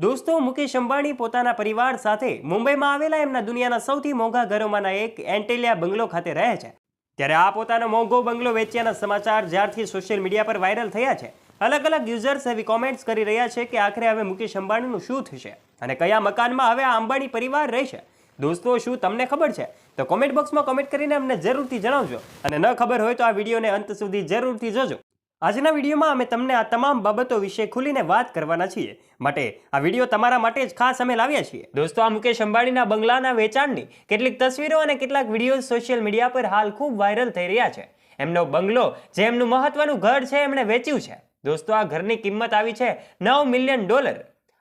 દોસ્તો મુકેશ અંબાણી પોતાના પરિવાર સાથે મુંબઈમાં આવેલા એમના દુનિયાના સૌથી મોંઘા ઘરોમાંના એક એન્ટેલિયા બંગલો ખાતે રહે છે. ત્યારે આ પોતાનો મોંઘો બંગલો વેચ્યાના સમાચાર જ્યારથી સોશિયલ મીડિયા પર વાયરલ થયા છે. અલગ અલગ યુઝર્સ એવી કોમેન્ટ્સ કરી રહ્યા છે કે આખરે હવે મુકેશ અંબાણીનું શું થશે અને કયા મકાનમાં હવે આ અંબાણી પરિવાર રહેશે. દોસ્તો શું તમને ખબર છે? તો કોમેન્ટ બોક્સમાં કોમેન્ટ કરીને અમને જરૂરથી જણાવજો. અને ન ખબર હોય તો આ વિડીયોને અંત સુધી જરૂરથી જોજો. આજના વિડીયોમાં અમે તમને આ તમામ બાબતો વિશે ખુલીને વાત કરવાના છીએ. માટે આ વીડિયો તમારા માટે જ ખાસ અમે લાવ્યા છીએ. દોસ્તો, આ મુકેશ અંબાણીના બંગલાના વેચાણની કેટલીક તસવીરો અને કેટલાક વીડિયો સોશિયલ મીડિયા પર હાલ ખૂબ વાયરલ થઈ રહ્યા છે. એમનો બંગલો જે એમનું મહત્વનું ઘર છે, એમણે વેચ્યું છે. દોસ્તો, આ ઘરની કિંમત આવી છે નવ મિલિયન ડોલર.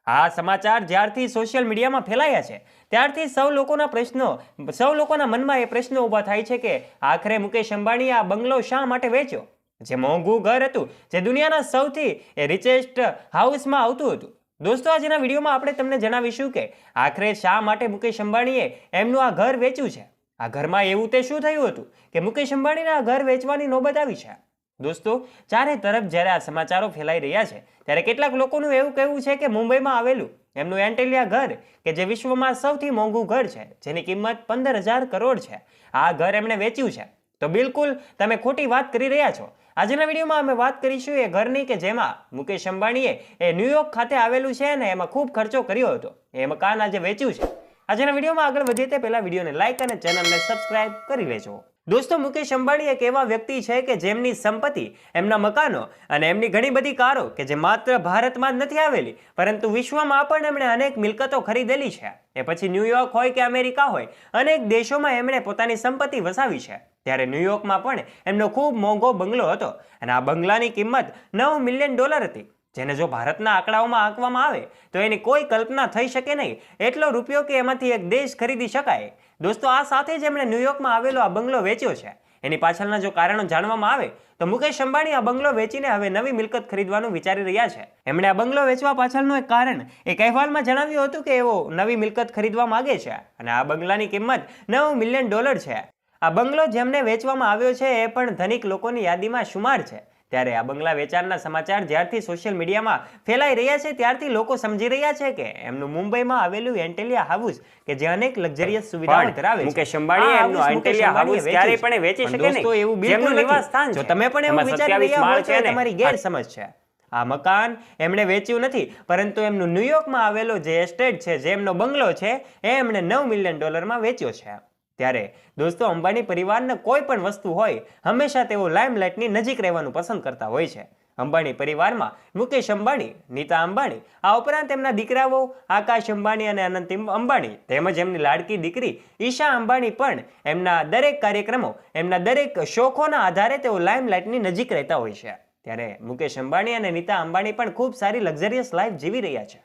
આ સમાચાર જ્યારથી સોશિયલ મીડિયામાં ફેલાયા છે, ત્યારથી સૌ લોકોના પ્રશ્નો, સૌ લોકોના મનમાં એ પ્રશ્નો ઊભા થાય છે કે, આખરે મુકેશ અંબાણીએ આ બંગલો શા માટે વેચ્યો? જે મોંઘું ઘર હતું, જે દુનિયાના સૌથી રિચેસ્ટ હાઉસમાં આવતું હતું. દોસ્તો, આજના વિડીયોમાં આપણે તમને જણાવીશું કે આખરે શા માટે મુકેશ અંબાણીએ એમનું આ ઘર વેચ્યું છે? આ ઘરમાં એવું તે શું થયું હતું કે મુકેશ અંબાણીને આ ઘર વેચવાની નોબત આવી છે? દોસ્તો, ચારે તરફ જ્યારે આ સમાચારો ફેલાઈ રહ્યા છે, ત્યારે કેટલાક લોકોનું એવું કહેવું છે કે મુંબઈમાં આવેલું એમનું એન્ટેલિયા ઘર, કે જે વિશ્વમાં સૌથી મોંઘું ઘર છે, જેની કિંમત પંદર કરોડ છે, આ ઘર એમણે વેચ્યું છે. તો બિલકુલ તમે ખોટી વાત કરી રહ્યા છો. આજના વિડીયોમાં અમે વાત કરીશું એ ઘરની કે જેમાં મુકેશ અંબાણીએ એ ન્યુયોર્ક ખાતે આવેલું છે અને એમાં ખૂબ ખર્ચો કર્યો હતો. એ મકાન આજે વેચ્યું છે. આજના વિડીયોમાં આગળ વધીએ તે પહેલા વિડીયોને લાઇક અને ચેનલને સબસ્ક્રાઇબ કરી લેજો. દોસ્તો મુકેશ અંબાણી એક એવા વ્યક્તિ છે કે જેમની સંપત્તિ, એમના મકાનો અને એમની ઘણી બધી કારો કે જે માત્ર ભારતમાં જ નથી આવેલી, પરંતુ વિશ્વમાં પણ એમણે અનેક મિલકતો ખરીદેલી છે. એ પછી ન્યૂયોર્ક હોય કે અમેરિકા હોય, અનેક દેશોમાં એમણે પોતાની સંપત્તિ વસાવી છે. ત્યારે ન્યુયોર્કમાં પણ એમનો ખૂબ મોંઘો બંગલો હતો અને આ બંગલાની કિંમત નવ મિલિયન ડોલર હતી. જેને જો ભારતના આંકડાઓમાં આંકવામાં આવે, તો એની કોઈ કલ્પના થઈ શકે નહીં. એટલો રૂપિયો કે એમાંથી એક દેશ ખરીદી શકાય. દોસ્તો, આ સાથે જ એમણે ન્યુયોર્કમાં આવેલો આ બંગલો વેચ્યો છે. એની પાછળના જો કારણો જાણવામાં આવે, તો મુકેશ અંબાણી આ બંગલો વેચીને હવે નવી મિલકત ખરીદવાનું વિચારી રહ્યા છે. એમણે આ બંગલો વેચવા પાછળનું એક કારણ, એક અહેવાલમાં જણાવ્યું હતું કે એવો નવી મિલકત ખરીદવા માગે છે અને આ બંગલાની કિંમત નવ મિલિયન ડોલર છે. આ બંગલો જેમને વેચવામાં આવ્યો છે, એ પણ ધનિક લોકોની યાદીમાં શુમાર છે. ત્યારે આ બંગલા વેચાણના સમાચાર જ્યારથી સોશિયલ મીડિયામાં ફેલાઈ રહ્યા છે ત્યારથી લોકો સમજી રહ્યા છે કે એમનું મુંબઈમાં આવેલું એન્ટેલિયા હાઉસ કે જે અનેક લક્ઝરિયસ સુવિધાઓ ધરાવે છે મુકેશ અંબાણીએ એમનું એન્ટેલિયા હાઉસ ક્યારેય પણ વેચી શકે નહીં. દોસ્તો એવું બિલકુલ. નિવાસસ્થાન જો તમે પણ એવું વિચારી રહ્યા હો તો. તમારી ગેરસમજ છે આ મકાન એમણે વેચ્યું નથી પરંતુ એમનું ન્યુયોર્કમાં આવેલો જે એસ્ટેટ છે જે એમનો બંગલો છે એ એમણે નવ મિલિયન ડોલરમાં વેચ્યો છે ત્યારે, દોસ્તો, અંબાણી પરિવારને કોઈ પણ વસ્તુ હોય, હંમેશા તેઓ લાઇમલાઇટની નજીક રહેવાનું પસંદ કરતા હોય છે. અંબાણી પરિવારમાં મુકેશ અંબાણી, નીતા અંબાણી, આ ઉપરાંત તેમના દીકરાઓ આકાશ અંબાણી અને અનંત અંબાણી, તેમજ એમની લાડકી દીકરી ઈશા અંબાણી પણ એમના દરેક કાર્યક્રમો, એમના દરેક શોખોના આધારે તેઓ લાઇમલાઇટની નજીક રહેતા હોય છે. ત્યારે મુકેશ અંબાણી અને નીતા અંબાણી પણ ખૂબ સારી લક્ઝરિયસ લાઈફ જીવી રહ્યા છે.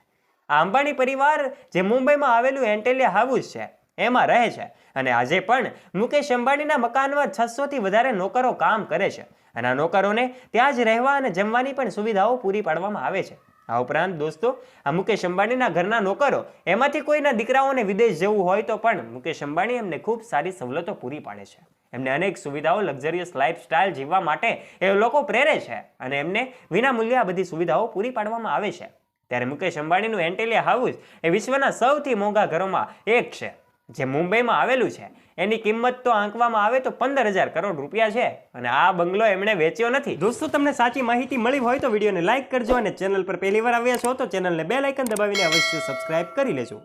આ અંબાણી પરિવાર, જે મુંબઈમાં આવેલું એન્ટેલિયા હાઉસ છે એમાં રહે છે. અને આજે પણ મુકેશ અંબાણીના મકાનમાં છસોથી વધારે નોકરો કામ કરે છે. અને આ નોકરોને ત્યાં જ રહેવા અને જમવાની પણ સુવિધાઓ પૂરી પાડવામાં આવે છે. આ ઉપરાંત દોસ્તો, આ મુકેશ અંબાણીના ઘરના નોકરો, એમાંથી કોઈના દીકરાઓને વિદેશ જવું હોય તો પણ મુકેશ અંબાણી એમને ખૂબ સારી સવલતો પૂરી પાડે છે. એમને અનેક સુવિધાઓ લક્ઝરિયસ લાઇફસ્ટાઇલ જીવવા માટે એ લોકો પ્રેરે છે અને એમને વિના મૂલ્યે આ બધી સુવિધાઓ પૂરી પાડવામાં આવે છે. ત્યારે મુકેશ અંબાણીનું એન્ટેલિયા હાઉસ એ વિશ્વના સૌથી મોંઘા ઘરોમાં એક છે. જે મુંબઈમાં આવેલું છે, એની કિંમત તો આંકવામાં આવે તો પંદર હજાર કરોડ રૂપિયા છે. અને આ બંગલો એમણે વેચ્યો નથી. દોસ્તો, તમને સાચી માહિતી મળી હોય તો વિડીયોને લાઇક કરજો અને ચેનલ પર પહેલી વાર આવ્યા છો તો ચેનલને બે લાઇકન દબાવીને અવશ્ય સબસ્ક્રાઇબ કરી લેજો.